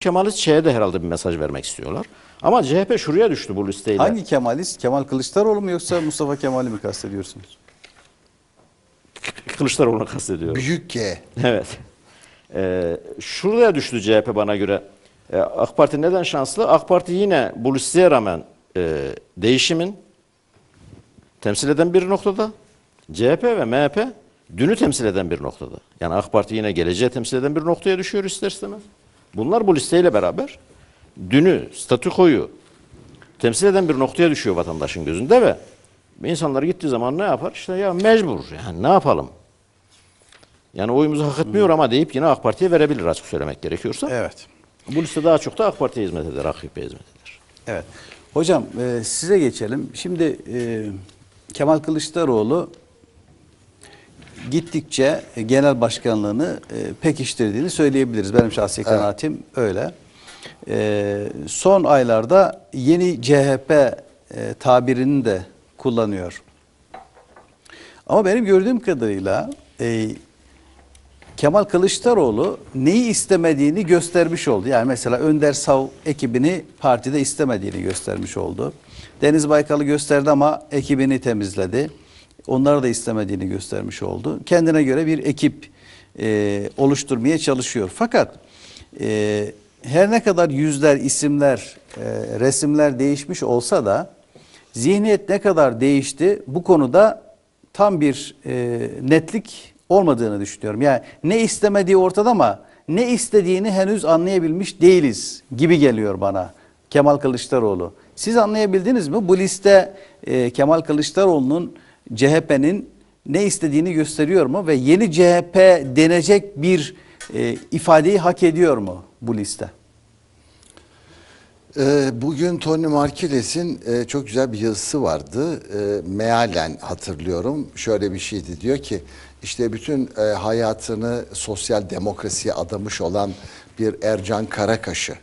Kemalist şeye de herhalde bir mesaj vermek istiyorlar. Ama CHP şuraya düştü bu listeyle. Hangi Kemalist? Kemal Kılıçdaroğlu mu yoksa Mustafa Kemal'i mi kastediyorsunuz? Kılıçdaroğlu'nu kastediyorum. Büyük G. Evet. Ee, şuraya düştü CHP bana göre. Ee, AK Parti neden şanslı? AK Parti yine bu listeye rağmen e, değişimin temsil eden bir noktada. CHP ve MHP dünü temsil eden bir noktada. Yani AK Parti yine geleceği temsil eden bir noktaya düşüyor ister istemez. Bunlar bu listeyle beraber dünü, statükoyu temsil eden bir noktaya düşüyor vatandaşın gözünde ve insanlar gittiği zaman ne yapar? İşte ya mecbur yani ne yapalım? Yani oyumuzu hak etmiyor ama deyip yine AK Parti'ye verebilir açık söylemek gerekiyorsa. Evet. Bu liste daha çok da AK Parti'ye hizmet eder, AKP'ye hizmet eder. Evet. Hocam e, size geçelim. Şimdi e, Kemal Kılıçdaroğlu gittikçe e, genel başkanlığını e, pekiştirdiğini söyleyebiliriz. Benim şahsi kanaatim öyle. E, son aylarda yeni CHP tabirini de kullanıyor. Ama benim gördüğüm kadarıyla Kemal Kılıçdaroğlu neyi istemediğini göstermiş oldu. Yani mesela Önder Sav ekibini partide istemediğini göstermiş oldu. Deniz Baykal'ı gösterdi ama ekibini temizledi. Onları da istemediğini göstermiş oldu. Kendine göre bir ekip e, oluşturmaya çalışıyor. Fakat e, her ne kadar yüzler, isimler, e, resimler değişmiş olsa da zihniyet ne kadar değişti bu konuda tam bir e, netlik olmadığını düşünüyorum. Yani ne istemediği ortada ama ne istediğini henüz anlayabilmiş değiliz gibi geliyor bana Kemal Kılıçdaroğlu. Siz anlayabildiniz mi? Bu liste e, Kemal Kılıçdaroğlu'nun CHP'nin ne istediğini gösteriyor mu ve yeni CHP denecek bir e, ifadeyi hak ediyor mu bu liste? Ee, Bugün Tony Markiles'in e, çok güzel bir yazısı vardı. E, Mealen hatırlıyorum. Şöyle bir şeydi diyor ki işte bütün e, hayatını sosyal demokrasiye adamış olan bir Ercan Karakaş'ı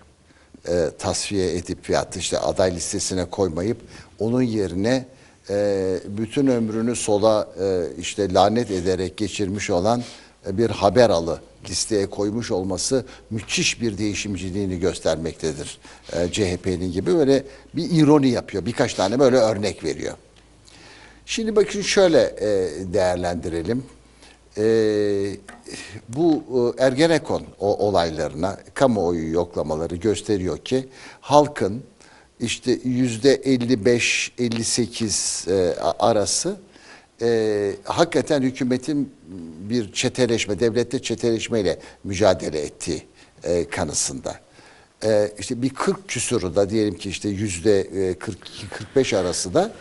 e, tasfiye edip ya işte aday listesine koymayıp onun yerine e, bütün ömrünü sola e, işte lanet ederek geçirmiş olan e, bir haber alı listeye koymuş olması müthiş bir değişimciliğini göstermektedir. E, CHP'nin gibi böyle bir ironi yapıyor. Birkaç tane böyle örnek veriyor. Şimdi bakın şöyle e, değerlendirelim. E, bu e, Ergenekon o, olaylarına kamuoyu yoklamaları gösteriyor ki halkın işte yüzde 55-58 e, arası e, hakikaten hükümetin bir çeteleşme, devlette çeteleşmeyle mücadele ettiği e, kanısında. E, işte bir 40 küsuru da diyelim ki işte yüzde e, 42-45 arası da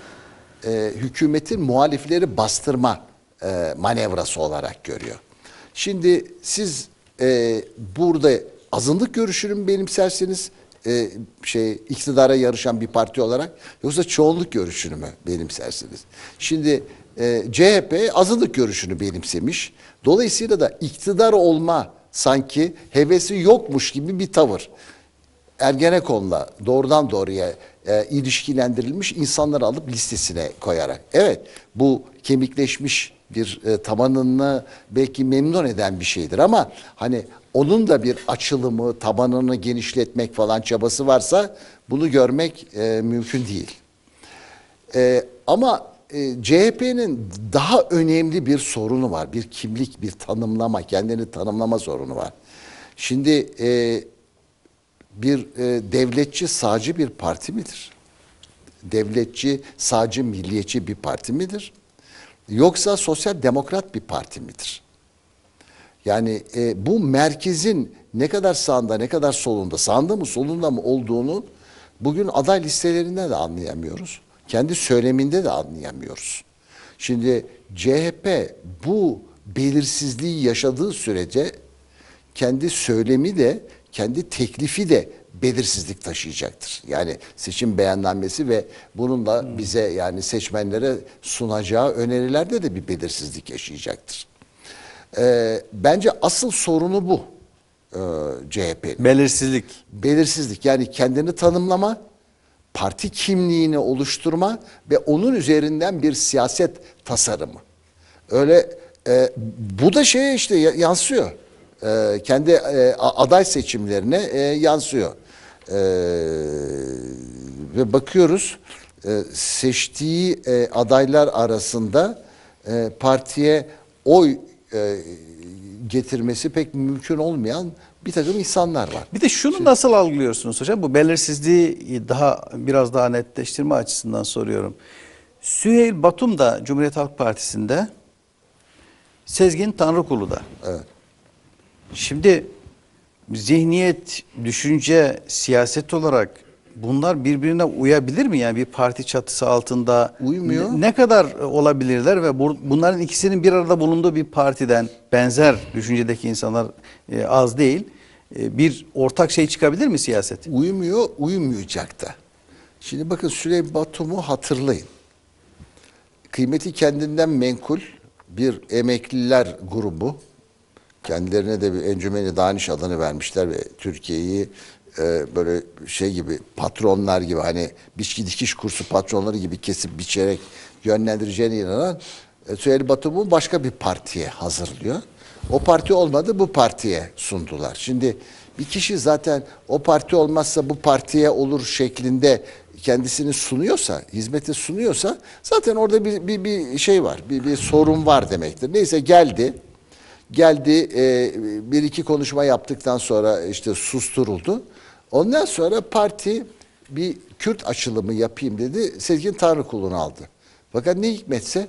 e, hükümetin muhalifleri bastırma e, manevrası olarak görüyor. Şimdi siz e, burada azınlık görüşünü mü benimsersiniz e, şey iktidara yarışan bir parti olarak yoksa çoğunluk görüşünü mü benimsersiniz? Şimdi e, CHP azınlık görüşünü benimsemiş. Dolayısıyla da iktidar olma sanki hevesi yokmuş gibi bir tavır. Ergenekon'la doğrudan doğruya e, ilişkilendirilmiş insanları alıp listesine koyarak. Evet bu kemikleşmiş bir e, tabanını belki memnun eden bir şeydir ama hani onun da bir açılımı, tabanını genişletmek falan çabası varsa bunu görmek e, mümkün değil. E, ama e, CHP'nin daha önemli bir sorunu var. Bir kimlik, bir tanımlama, kendini tanımlama sorunu var. Şimdi e, bir e, devletçi, sağcı bir parti midir? Devletçi, sağcı, milliyetçi bir parti midir? Yoksa sosyal demokrat bir parti midir? Yani e, bu merkezin ne kadar sağında ne kadar solunda, sağında mı solunda mı olduğunu bugün aday listelerinde de anlayamıyoruz. Kendi söyleminde de anlayamıyoruz. Şimdi CHP bu belirsizliği yaşadığı sürece kendi söylemi de kendi teklifi de belirsizlik taşıyacaktır. Yani seçim beyannamesi ve bununla bize yani seçmenlere sunacağı önerilerde de bir belirsizlik yaşayacaktır. Ee, bence asıl sorunu bu e, CHP'nin. Belirsizlik. Belirsizlik yani kendini tanımlama, parti kimliğini oluşturma ve onun üzerinden bir siyaset tasarımı. Öyle e, bu da şeye işte ya- yansıyor. E, kendi e, aday seçimlerine e, yansıyor. E, ve bakıyoruz e, seçtiği e, adaylar arasında e, partiye oy e, getirmesi pek mümkün olmayan bir takım insanlar var. Bir de şunu nasıl algılıyorsunuz hocam? Bu belirsizliği daha biraz daha netleştirme açısından soruyorum. Süheyl Batum da Cumhuriyet Halk Partisi'nde, Sezgin Tanrıkulu da. Evet. Şimdi zihniyet, düşünce, siyaset olarak bunlar birbirine uyabilir mi? Yani bir parti çatısı altında Uymuyor. Ne, ne kadar olabilirler ve bu- bunların ikisinin bir arada bulunduğu bir partiden benzer düşüncedeki insanlar e, az değil. E, bir ortak şey çıkabilir mi siyaset? Uyumuyor, uyumayacak da. Şimdi bakın Süleyman Batum'u hatırlayın. Kıymeti kendinden menkul bir emekliler grubu. Kendilerine de bir encümeni daniş adını vermişler ve Türkiye'yi e, böyle şey gibi patronlar gibi hani biçki dikiş kursu patronları gibi kesip biçerek yönlendireceğine inanan e, Süheyl Batum'u başka bir partiye hazırlıyor. O parti olmadı bu partiye sundular. Şimdi bir kişi zaten o parti olmazsa bu partiye olur şeklinde kendisini sunuyorsa, hizmeti sunuyorsa zaten orada bir, bir, bir şey var, bir, bir sorun var demektir. Neyse geldi, geldi e, bir iki konuşma yaptıktan sonra işte susturuldu. Ondan sonra parti bir Kürt açılımı yapayım dedi, Sezgin Tanrıkulu'nu aldı. Fakat ne hikmetse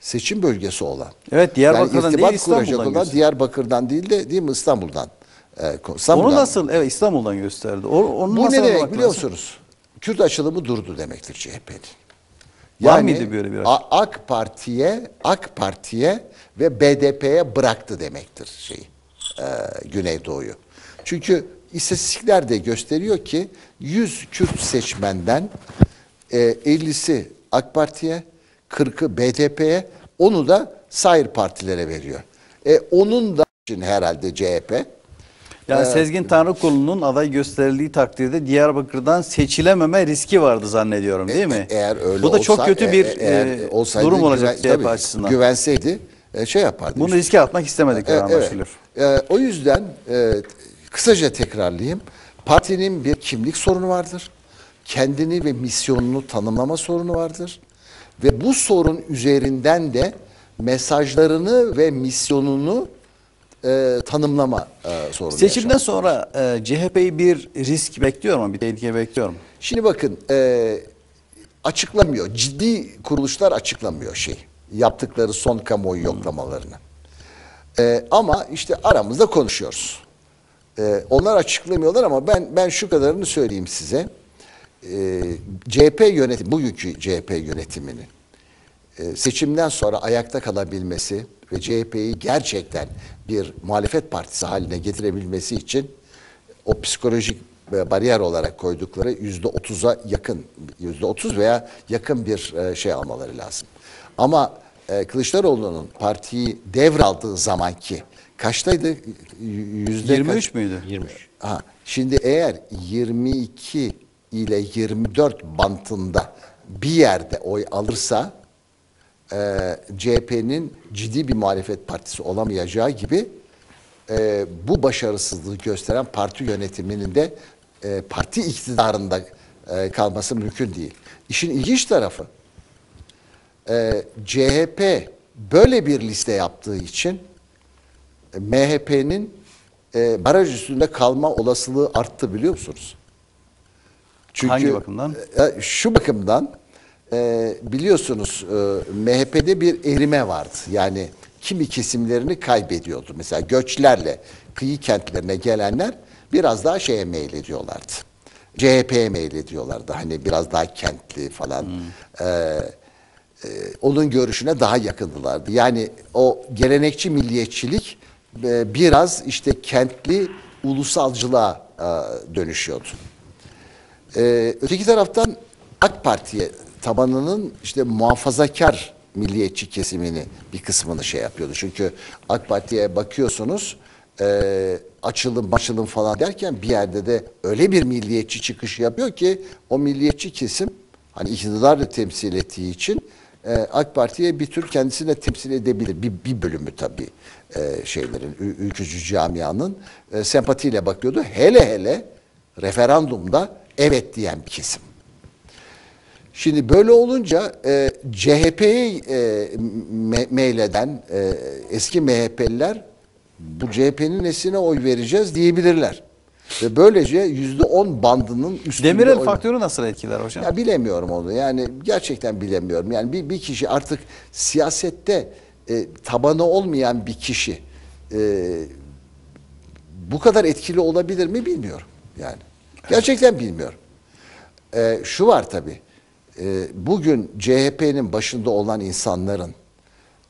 seçim bölgesi olan. Evet, Diyarbakır'dan yani değil, İstanbul'dan olan gösteriyor. Diyarbakır'dan değil de değil mi İstanbul'dan. e, İstanbul'dan. Onu nasıl evet İstanbul'dan gösterdi. O, onu Bu nasıl ne demek biliyor musunuz? Kürt açılımı durdu demektir CHP'nin. Var mıydı böyle bir AK Parti'ye, AK Parti'ye ve BDP'ye bıraktı demektir şeyi. E, Güneydoğu'yu. Çünkü istatistikler de gösteriyor ki 100 Kürt seçmenden e, 50'si AK Parti'ye, 40'ı BDP'ye, onu da sair partilere veriyor. E, onun da için herhalde CHP Yani Sezgin Tanrıkulu'nun aday gösterildiği takdirde Diyarbakır'dan seçilememe riski vardı zannediyorum değil mi? E- Eğer öyle Bu da çok olsa- kötü bir e- eğer e, olsaydı durum olacak güven- CHP açısından. Güvenseydi e, şey yapardı. Bunu işte. riske atmak istemedikleri E, evet. E, o yüzden e, kısaca tekrarlayayım. Partinin bir kimlik sorunu vardır. Kendini ve misyonunu tanımlama sorunu vardır. Ve bu sorun üzerinden de mesajlarını ve misyonunu e, tanımlama e, sorunu Seçimden sonra e, CHP'yi bir risk bekliyor mu? Bir tehlike bekliyor mu? Şimdi bakın e, açıklamıyor. Ciddi kuruluşlar açıklamıyor şey. Yaptıkları son kamuoyu yoklamalarını. E, ama işte aramızda konuşuyoruz. E, onlar açıklamıyorlar ama ben ben şu kadarını söyleyeyim size. E, CHP yönetim, bugünkü CHP yönetiminin e, seçimden sonra ayakta kalabilmesi ve CHP'yi gerçekten bir muhalefet partisi haline getirebilmesi için o psikolojik e, bariyer olarak koydukları yüzde otuza yakın, yüzde otuz veya yakın bir e, şey almaları lazım. Ama e, Kılıçdaroğlu'nun partiyi devraldığı zamanki kaçtaydı? Yüzde 23 kaç? müydü? 23. Ha, şimdi eğer 22 ile 24 bantında bir yerde oy alırsa e, CHP'nin ciddi bir muhalefet partisi olamayacağı gibi e, bu başarısızlığı gösteren parti yönetiminin de e, parti iktidarında e, kalması mümkün değil. İşin ilginç tarafı e, CHP böyle bir liste yaptığı için e, MHP'nin e, baraj üstünde kalma olasılığı arttı biliyor musunuz? Hangi bakımdan? E, şu bakımdan e, biliyorsunuz e, MHP'de bir erime vardı. Yani kimi kesimlerini kaybediyordu. Mesela göçlerle kıyı kentlerine gelenler biraz daha şeye meylediyorlardı. CHP'ye meylediyorlardı. Hani biraz daha kentli falan. E, e, onun görüşüne daha yakındılardı. Yani o gelenekçi milliyetçilik e, biraz işte kentli ulusalcılığa e, dönüşüyordu. Ee, öteki taraftan AK Parti'ye tabanının işte muhafazakar milliyetçi kesimini bir kısmını şey yapıyordu. Çünkü AK Parti'ye bakıyorsunuz e, açılım başılım falan derken bir yerde de öyle bir milliyetçi çıkış yapıyor ki o milliyetçi kesim hani iktidarı temsil ettiği için e, AK Parti'ye bir tür kendisine temsil edebilir. Bir, bir bölümü tabii e, şeylerin, ülkücü camianın e, sempatiyle bakıyordu. Hele hele referandumda evet diyen bir kesim. Şimdi böyle olunca e, CHP'ye e, me- meyleden e, eski MHP'liler bu CHP'nin nesine oy vereceğiz diyebilirler. Ve böylece yüzde on bandının üstünde Demirel oy- faktörü nasıl etkiler hocam? ya bilemiyorum onu. Yani gerçekten bilemiyorum. Yani bir, bir kişi artık siyasette e, tabanı olmayan bir kişi e, bu kadar etkili olabilir mi bilmiyorum. Yani gerçekten bilmiyorum. E, şu var tabii. E, bugün CHP'nin başında olan insanların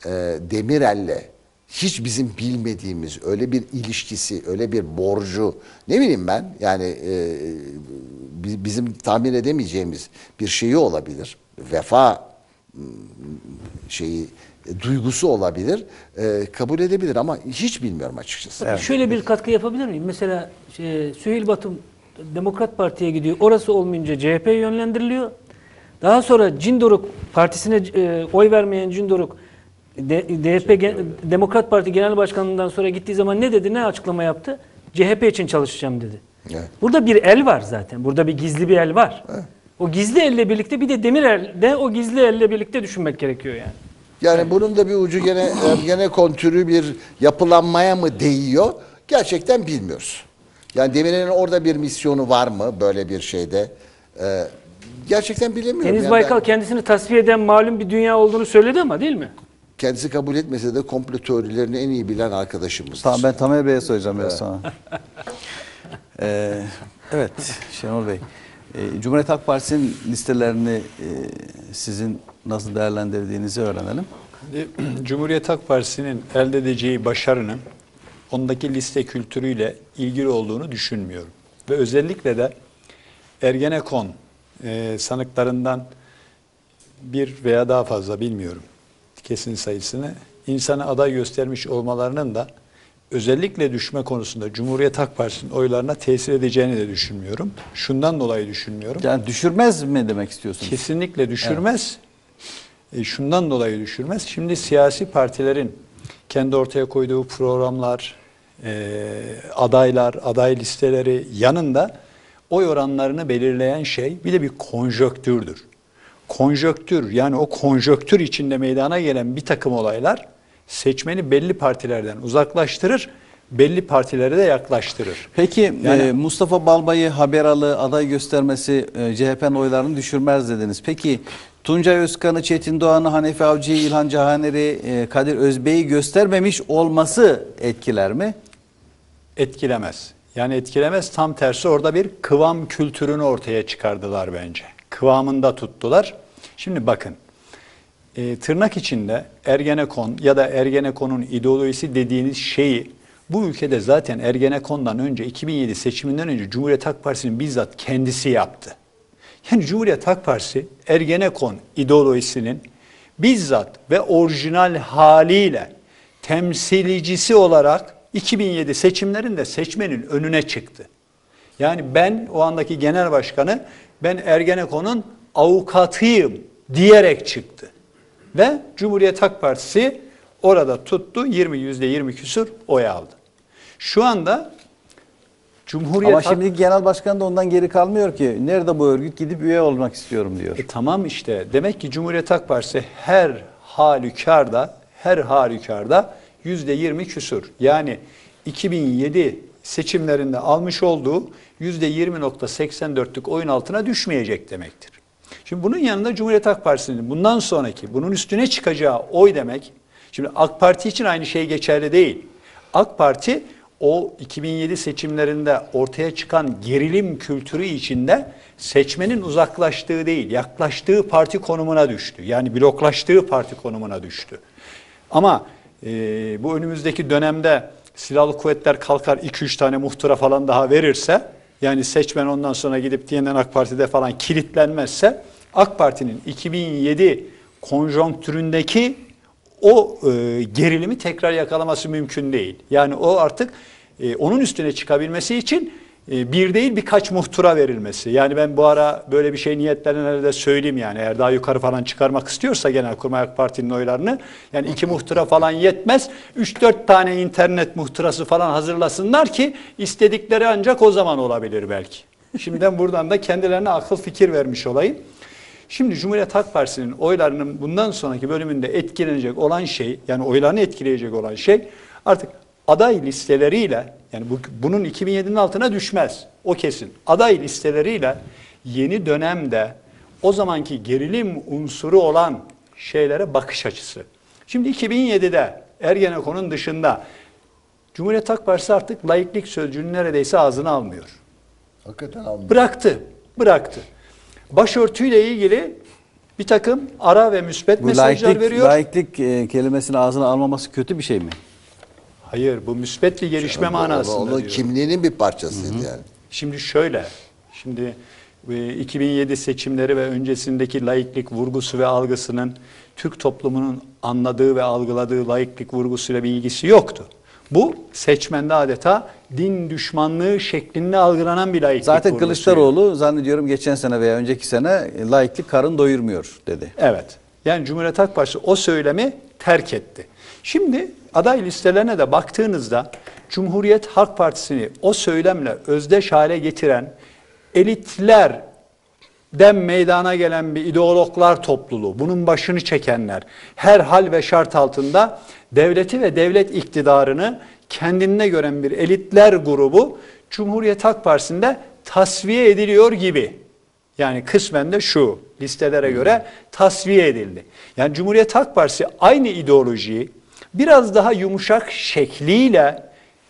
e, Demirel'le hiç bizim bilmediğimiz öyle bir ilişkisi, öyle bir borcu ne bileyim ben yani e, bi- bizim tahmin edemeyeceğimiz bir şeyi olabilir. Vefa m, şeyi e, duygusu olabilir. E, kabul edebilir ama hiç bilmiyorum açıkçası. Şöyle bir katkı yapabilir miyim? Mesela şey, Süheyl Batum Demokrat Parti'ye gidiyor. Orası olmayınca CHP yönlendiriliyor. Daha sonra Cindoruk Partisi'ne e, oy vermeyen Cindoruk D- DHP Gen- Demokrat Parti Genel Başkanlığından sonra gittiği zaman ne dedi? Ne açıklama yaptı? CHP için çalışacağım dedi. Evet. Burada bir el var zaten. Burada bir gizli bir el var. O gizli elle birlikte bir de demir de o gizli elle birlikte düşünmek gerekiyor yani. Yani bunun da bir ucu gene gene kontürü bir yapılanmaya mı değiyor? Gerçekten bilmiyoruz. Yani Demirel'in orada bir misyonu var mı böyle bir şeyde? Ee, gerçekten bilemiyorum. Deniz Yani Baykal ben- kendisini tasfiye eden malum bir dünya olduğunu söyledi ama değil mi? kendisi kabul etmese de komplo teorilerini en iyi bilen arkadaşımızdır. Tamam ben Tamer Bey'e soracağım biraz sonra. Ee, evet Şenol Bey. Ee, Cumhuriyet Halk Partisi'nin listelerini e, sizin nasıl değerlendirdiğinizi öğrenelim. Cumhuriyet Halk Partisi'nin elde edeceği başarının ondaki liste kültürüyle ilgili olduğunu düşünmüyorum. Ve özellikle de Ergenekon e, sanıklarından bir veya daha fazla bilmiyorum kesin sayısını insana aday göstermiş olmalarının da özellikle düşme konusunda Cumhuriyet Halk Partisi'nin oylarına tesir edeceğini de düşünmüyorum. Şundan dolayı düşünmüyorum. Yani düşürmez mi demek istiyorsunuz? Kesinlikle düşürmez. E, şundan dolayı düşürmez. Şimdi siyasi partilerin kendi ortaya koyduğu programlar, e, adaylar, aday listeleri yanında oy oranlarını belirleyen şey bir de bir konjöktürdür. Konjöktür yani o konjöktür içinde meydana gelen bir takım olaylar seçmeni belli partilerden uzaklaştırır, belli partilere de yaklaştırır. Peki Yani- e, Mustafa Balbay'ı Haberalı aday göstermesi e, CHP'nin oylarını düşürmez dediniz. Peki Tuncay Özkan'ı, Çetin Doğan'ı, Hanefi Avcı'yı, İlhan Cahaner'i, e, Kadir Özbey'i göstermemiş olması etkiler mi? etkilemez. Yani etkilemez tam tersi orada bir kıvam kültürünü ortaya çıkardılar bence. Kıvamında tuttular. Şimdi bakın e, tırnak içinde Ergenekon ya da Ergenekon'un ideolojisi dediğiniz şeyi bu ülkede zaten Ergenekon'dan önce 2007 seçiminden önce Cumhuriyet Halk Partisi'nin bizzat kendisi yaptı. Yani Cumhuriyet Halk Partisi Ergenekon ideolojisinin bizzat ve orijinal haliyle temsilicisi olarak 2007 seçimlerinde seçmenin önüne çıktı. Yani ben o andaki genel başkanı ben Ergenekon'un avukatıyım diyerek çıktı. Ve Cumhuriyet Halk Partisi orada tuttu 20 yüzde 20 küsur oy aldı. Şu anda Cumhuriyet Ama Halk- şimdi genel başkan da ondan geri kalmıyor ki. Nerede bu örgüt? Gidip üye olmak istiyorum diyor. E tamam işte demek ki Cumhuriyet Halk Partisi her halükarda her halükarda yüzde yirmi küsur. Yani 2007 seçimlerinde almış olduğu yüzde 20.84'lük oyun altına düşmeyecek demektir. Şimdi bunun yanında Cumhuriyet Halk Partisi'nin bundan sonraki bunun üstüne çıkacağı oy demek. Şimdi AK Parti için aynı şey geçerli değil. AK Parti o 2007 seçimlerinde ortaya çıkan gerilim kültürü içinde seçmenin uzaklaştığı değil, yaklaştığı parti konumuna düştü. Yani bloklaştığı parti konumuna düştü. Ama e, bu önümüzdeki dönemde silahlı kuvvetler kalkar 2-3 tane muhtıra falan daha verirse, yani seçmen ondan sonra gidip yeniden AK Parti'de falan kilitlenmezse, AK Parti'nin 2007 konjonktüründeki o e, gerilimi tekrar yakalaması mümkün değil. Yani o artık e, onun üstüne çıkabilmesi için bir değil birkaç muhtıra verilmesi. Yani ben bu ara böyle bir şey niyetlenenlere de söyleyeyim yani eğer daha yukarı falan çıkarmak istiyorsa Genelkurmay AK Parti'nin oylarını yani iki muhtıra falan yetmez. 3-4 tane internet muhtırası falan hazırlasınlar ki istedikleri ancak o zaman olabilir belki. Şimdiden buradan da kendilerine akıl fikir vermiş olayım. Şimdi Cumhuriyet Halk Partisi'nin oylarının bundan sonraki bölümünde etkilenecek olan şey, yani oylarını etkileyecek olan şey artık aday listeleriyle, yani bu, bunun 2007'nin altına düşmez, o kesin. Aday listeleriyle yeni dönemde o zamanki gerilim unsuru olan şeylere bakış açısı. Şimdi 2007'de Ergenekon'un dışında Cumhuriyet Halk Partisi artık laiklik sözcüğünü neredeyse ağzına almıyor. Hakikaten almıyor. Bıraktı, bıraktı. Başörtüyle ilgili bir takım ara ve müspet Bu mesajlar laiklik, veriyor. laiklik e, kelimesini ağzına almaması kötü bir şey mi? Hayır, bu müspet bir gelişme manasında Onun diyorum. kimliğinin bir parçasıydı yani. Şimdi şöyle, şimdi e, 2007 seçimleri ve öncesindeki laiklik vurgusu ve algısının Türk toplumunun anladığı ve algıladığı laiklik vurgusuyla bir ilgisi yoktu. Bu seçmende adeta din düşmanlığı şeklinde algılanan bir laiklik Zaten vurgusuydu. Kılıçdaroğlu zannediyorum geçen sene veya önceki sene e, laiklik karın doyurmuyor dedi. Evet. Yani Cumhuriyet Halk Partisi o söylemi terk etti. Şimdi aday listelerine de baktığınızda Cumhuriyet Halk Partisi'ni o söylemle özdeş hale getiren elitler den meydana gelen bir ideologlar topluluğu, bunun başını çekenler, her hal ve şart altında devleti ve devlet iktidarını kendine gören bir elitler grubu Cumhuriyet Halk Partisi'nde tasfiye ediliyor gibi. Yani kısmen de şu listelere göre tasfiye edildi. Yani Cumhuriyet Halk Partisi aynı ideolojiyi biraz daha yumuşak şekliyle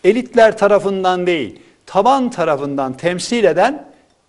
elitler tarafından değil, taban tarafından temsil eden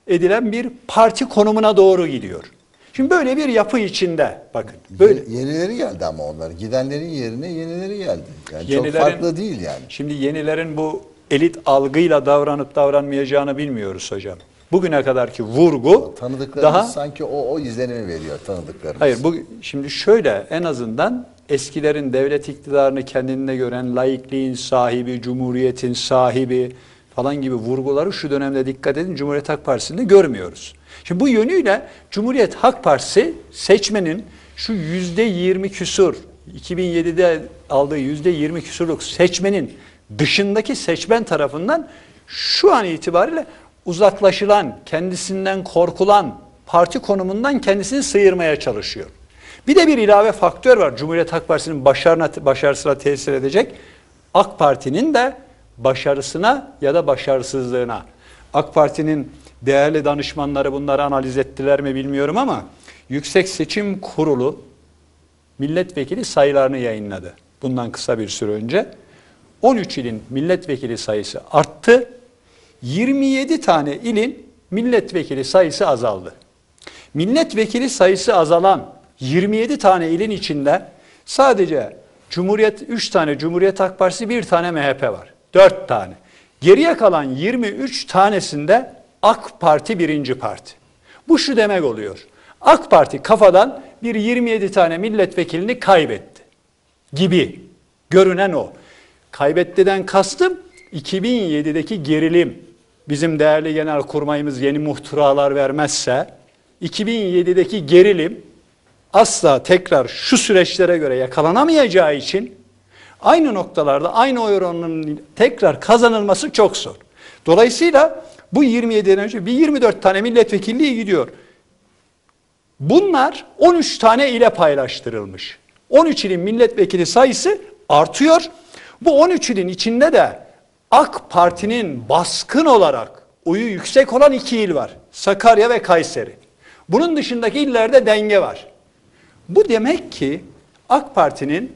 edilen bir parti konumuna doğru gidiyor. Şimdi böyle bir yapı içinde bakın. Böyle Ye- Yenileri geldi ama onlar. Gidenlerin yerine yenileri geldi. Yani Yenilerin- çok farklı değil yani. Şimdi yenilerin bu elit algıyla davranıp davranmayacağını bilmiyoruz hocam. Bugüne kadarki vurgu Tanıdıklarımız daha sanki o, o izlenimi veriyor tanıdıklarımız. Hayır bu şimdi şöyle en azından eskilerin devlet iktidarını kendine gören laikliğin sahibi, cumhuriyetin sahibi falan gibi vurguları şu dönemde dikkat edin Cumhuriyet Halk Partisi'nde görmüyoruz. Şimdi bu yönüyle Cumhuriyet Halk Partisi seçmenin şu yüzde yirmi küsur 2007'de aldığı yüzde yirmi küsurluk seçmenin dışındaki seçmen tarafından şu an itibariyle uzaklaşılan, kendisinden korkulan parti konumundan kendisini sıyırmaya çalışıyor. Bir de bir ilave faktör var. Cumhuriyet Halk Partisi'nin başarına, başarısına tesir edecek. AK Parti'nin de başarısına ya da başarısızlığına. AK Parti'nin değerli danışmanları bunları analiz ettiler mi bilmiyorum ama Yüksek Seçim Kurulu milletvekili sayılarını yayınladı. Bundan kısa bir süre önce. 13 ilin milletvekili sayısı arttı. 27 tane ilin milletvekili sayısı azaldı. Milletvekili sayısı azalan 27 tane ilin içinde sadece Cumhuriyet 3 tane Cumhuriyet Halk Partisi, bir tane MHP var. 4 tane. Geriye kalan 23 tanesinde AK Parti birinci parti. Bu şu demek oluyor. AK Parti kafadan bir 27 tane milletvekilini kaybetti gibi görünen o. Kaybettiden kastım 2007'deki gerilim. Bizim değerli genel kurmayımız yeni muhtıralar vermezse 2007'deki gerilim asla tekrar şu süreçlere göre yakalanamayacağı için aynı noktalarda aynı oy oranının tekrar kazanılması çok zor. Dolayısıyla bu 27'den önce bir 24 tane milletvekilliği gidiyor. Bunlar 13 tane ile paylaştırılmış. 13 ilin milletvekili sayısı artıyor. Bu 13 ilin içinde de AK Parti'nin baskın olarak oyu yüksek olan iki il var. Sakarya ve Kayseri. Bunun dışındaki illerde denge var. Bu demek ki AK Parti'nin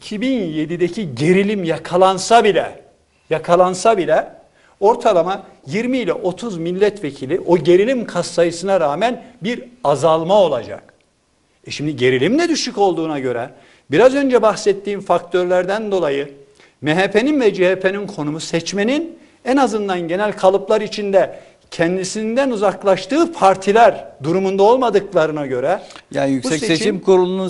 2007'deki gerilim yakalansa bile yakalansa bile ortalama 20 ile 30 milletvekili o gerilim kas sayısına rağmen bir azalma olacak. E şimdi gerilim de düşük olduğuna göre biraz önce bahsettiğim faktörlerden dolayı MHP'nin ve CHP'nin konumu seçmenin en azından genel kalıplar içinde kendisinden uzaklaştığı partiler durumunda olmadıklarına göre Yani Yüksek seçim- Seçim Kurulu'nun